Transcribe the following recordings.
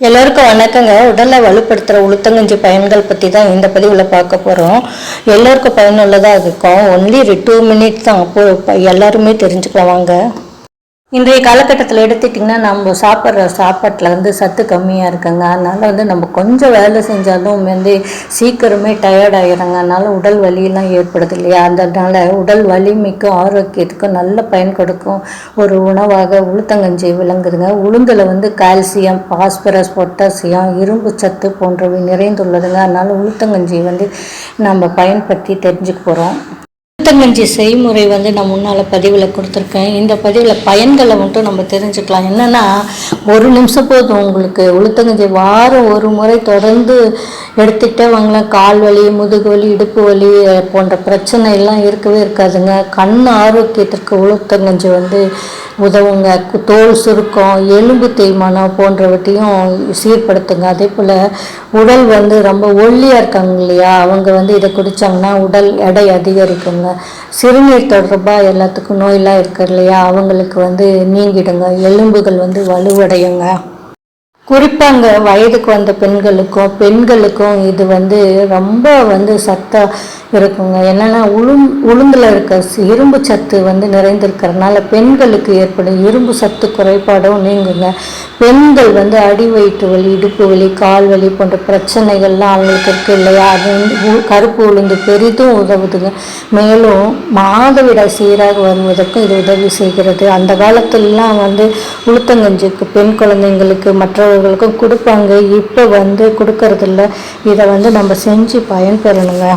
எல்லோருக்கும் வணக்கங்க. உடலை வலுப்படுத்துகிற உளுத்தங்கஞ்சி பயன்கள் பற்றி தான் இந்த பதிவில் பார்க்க போகிறோம் எல்லோருக்கும் பயனுள்ளதாக இருக்கும். ஒன்லி டூ மினிட்ஸ் தான். அப்போ எல்லாருமே தெரிஞ்சுக்கலாம் வாங்க இன்றைய காலகட்டத்தில் எடுத்துட்டிங்கன்னா நம்ம சாப்பிட்ற சாப்பாட்டில் வந்து சத்து கம்மியாக இருக்குங்க. அதனால் வந்து நம்ம கொஞ்சம் வேலை செஞ்சாலும் வந்து சீக்கிரமே டயர்ட் ஆகிடுறாங்க அதனால் உடல் வலியெல்லாம் ஏற்படுது இல்லையா? அதனால் உடல் வலிமைக்கும் ஆரோக்கியத்துக்கும் நல்ல பயன் கொடுக்கும் ஒரு உணவாக உளுத்தங்கஞ்சி விளங்குதுங்க. உளுந்தில் வந்து கால்சியம் பாஸ்பரஸ் பொட்டாசியம் இரும்பு சத்து போன்றவை நிறைந்துள்ளதுங்க. அதனால் உளுத்தங்கஞ்சி வந்து நம்ம பயன்படுத்தி தெரிஞ்சுக்க போகிறோம் உளுத்தங்கஞ்சி செய்முறை வந்து நான் முன்னால் பதிவில் கொடுத்துருக்கேன். இந்த பதிவில் பயன்களை மட்டும் நம்ம தெரிஞ்சுக்கலாம். என்னென்னா ஒரு நிமிஷம் போதும் உங்களுக்கு. உளுத்தங்கஞ்சி வாரம் ஒரு முறை தொடர்ந்து எடுத்துக்கிட்டே வாங்கலாம் கால் வலி முதுகு வலி இடுப்பு வலி போன்ற பிரச்சனை எல்லாம் இருக்கவே இருக்காதுங்க. கண் ஆரோக்கியத்திற்கு உளுத்தங்கஞ்சி வந்து உதவுங்க தோல் சுருக்கம் எலும்பு தேய்மானம் போன்றவற்றையும் சீர்படுத்துங்க. அதே போல் உடல் வந்து ரொம்ப ஒல்லியாக இருக்காங்க இல்லையா? அவங்க வந்து இதை குடித்தாங்கன்னா உடல் எடை அதிகரிக்குங்க. சிறுநீர் தொடர்பாக எல்லாத்துக்கும் நோயெல்லாம் இருக்கு இல்லையா? அவங்களுக்கு வந்து நீங்கிடுங்க. எலும்புகள் வந்து வலுவடையுங்க. குறிப்பாங்க வயதுக்கு வந்த பெண்களுக்கும் பெண்களுக்கும் இது வந்து ரொம்ப வந்து சத்தா இருக்குங்க. என்னென்னா உளும் உளுந்தில் இருக்க இரும்பு சத்து வந்து நிறைந்திருக்கிறதுனால பெண்களுக்கு ஏற்படும் இரும்பு சத்து குறைபாடும் நீங்குங்க. பெண்கள் வந்து அடி வயிற்று வலி இடுப்பு வலி கால் வலி போன்ற பிரச்சனைகள்லாம் அவங்களுக்கு இருக்கு இல்லையா? அது வந்து கருப்பு உளுந்து பெரிதும் உதவுதுங்க. மேலும் மாதவிடாய் சீராக வருவதற்கும் இது உதவி செய்கிறது. அந்த காலத்துலலாம் வந்து உளுத்தங்கஞ்சிக்கு பெண் குழந்தைங்களுக்கு மற்றவர்களுக்கும் கொடுப்பாங்க. இப்போ வந்து கொடுக்கறதில்ல. இதை வந்து நம்ம செஞ்சு பயன்பெறணுங்க.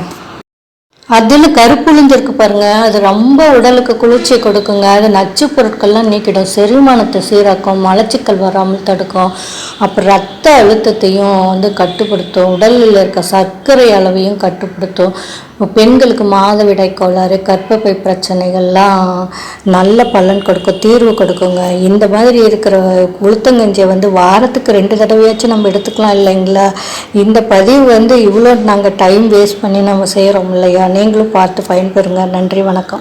அதில் கருப்புளுந்து இருக்கு பாருங்க. அது ரொம்ப உடலுக்கு குளிர்ச்சியை கொடுக்குங்க. அது நச்சு பொருட்கள்லாம் நீக்கிடும். செரிமானத்தை சீராக்கும் மலச்சிக்கல் வராமல் தடுக்கும். அப்புறம் ரத்த அழுத்தத்தையும் வந்து கட்டுப்படுத்தும். உடலில் இருக்க சர்க்கரை அளவையும் கட்டுப்படுத்தும். பெண்களுக்கு மாதவிடாய் கோளாறு கற்பப்பை பிரச்சனைகள்லாம் நல்ல பலன் கொடுக்கும் தீர்வு கொடுக்குங்க. இந்த மாதிரி இருக்கிற உளுத்தங்கஞ்சியை வந்து வாரத்துக்கு ரெண்டு தடவையாச்சும் நம்ம எடுத்துக்கலாம் இல்லைங்களா? இந்த பதிவு வந்து இவ்வளோ நாங்கள் டைம் வேஸ்ட் பண்ணி நம்ம செய்கிறோம் இல்லையா? நீங்களும் பார்த்து பயன்பெறுங்க. நன்றி வணக்கம்.